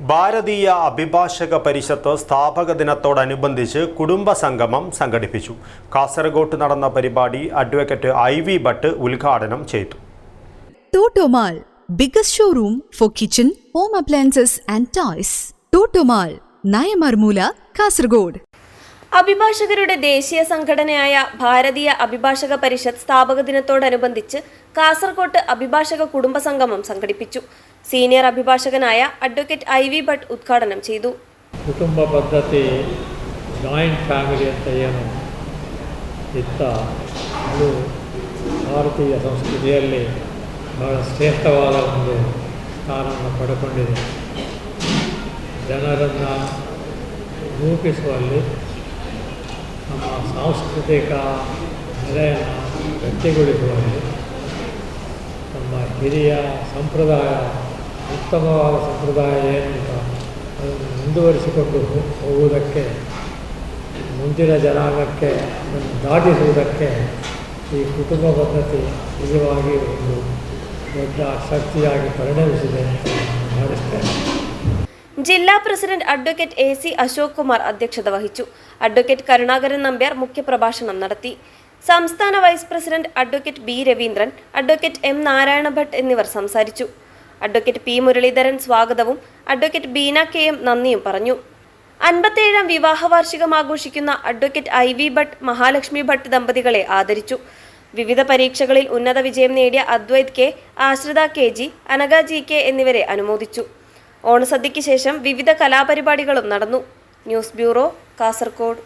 ഭാരതീയ അഭിഭാഷക പരിഷത്ത് സ്ഥാപക ദിനത്തോടനുബന്ധിച്ച് കുടുംബ സംഗമം സംഘടിപ്പിച്ചു കാസർഗോട്ട് നടന്ന പരിപാടി അഡ്വക്കേറ്റ് ഐ വി ഭട്ട് ഉദ്ഘാടനം ചെയ്തു Totomal, biggest showroom for kitchen, home appliances and toys. Totomal, Nayamarmula, Kasargod. അഭിഭാഷകരുടെ ദേശീയ സംഘടനയായ ഭാരതീയ അഭിഭാഷക പരിഷത്ത് സ്ഥാപക ദിനത്തോടനുബന്ധിച്ച് കാസർകോട്ട് അഭിഭാഷക കുടുംബ സംഗമം സംഘടിപ്പിച്ചു സീനിയർ അഭിഭാഷകനായ അഡ്വക്കേറ്റ് ഐ വി ഭട്ട് ഉദ്ഘാടനം ചെയ്തു ಕುಟುಂಬ ಪದ್ಧತಿ ಜಾಯಿಂಟ್ ಫ್ಯಾಮಿಲಿ ಅಂತ ಏನು ಇತ್ತ ಅದು ಭಾರತೀಯ ಸಂಸ್ಕೃತಿಯಲ್ಲಿ ಬಹಳ ಶ್ರೇಷ್ಠವಾದ ಒಂದು ಸ್ಥಾನವನ್ನು ಪಡ್ಕೊಂಡಿದೆ ಜನರನ್ನು ರೂಪಿಸುವಲ್ಲಿ ನಮ್ಮ ಸಾಂಸ್ಕೃತಿಕ ನೆಲೆಯನ್ನು ಗಟ್ಟಿಗೊಳಿಸುವಲ್ಲಿ ನಮ್ಮ ಹಿರಿಯ ಸಂಪ್ರದಾಯ, ಉತ್ತಮವಾದ ಸಂಪ್ರದಾಯ ಏನುಂಟ ಅದನ್ನು ಮುಂದುವರಿಸಿಕೊಂಡು ಹೋಗುವುದಕ್ಕೆ, ಮುಂದಿನ ಜನಾಂಗಕ್ಕೆ ಅದನ್ನು ದಾಟಿಸುವುದಕ್ಕೆ ಈ ಕುಟುಂಬ ಪದ್ಧತಿ ನಿಜವಾಗಿ ಒಂದು ದೊಡ್ಡ ಶಕ್ತಿಯಾಗಿ ಪರಿಣಮಿಸಿದೆ ಅಂತ ಭಾವಿಸ್ತೇನೆ. ജില്ലാ president advocate A C Ashok Kumar അധ്യക്ഷത വഹിച്ചു. അഡ്വക്കേറ്റ് കരുണാകരൻ നമ്പ്യാർ മുഖ്യപ്രഭാഷണം നടത്തി. സംസ്ഥാന vice president advocate B Raveendran advocate M Narayana Bhat എന്നിവർ സംസാരിച്ചു. അഡ്വക്കേറ്റ് പി മുരളീധരൻ സ്വാഗതവും അഡ്വക്കേറ്റ് ബീന കെ എം നന്ദിയും പറഞ്ഞു. അൻപത്തേഴാം വിവാഹ വാർഷികം ആഘോഷിക്കുന്ന advocate I V Bhat Mahalakshmi Bhat ദമ്പതികളെ ആദരിച്ചു. വിവിധ പരീക്ഷകളിൽ ഉന്നത വിജയം നേടിയ Advaith K Ashritha K G Anagha G K എന്നിവരെ അനുമോദിച്ചു. ഓണസദ്യയ്ക്ക് ശേഷം വിവിധ കലാപരിപാടികളും നടന്നു. News bureau Kasaragod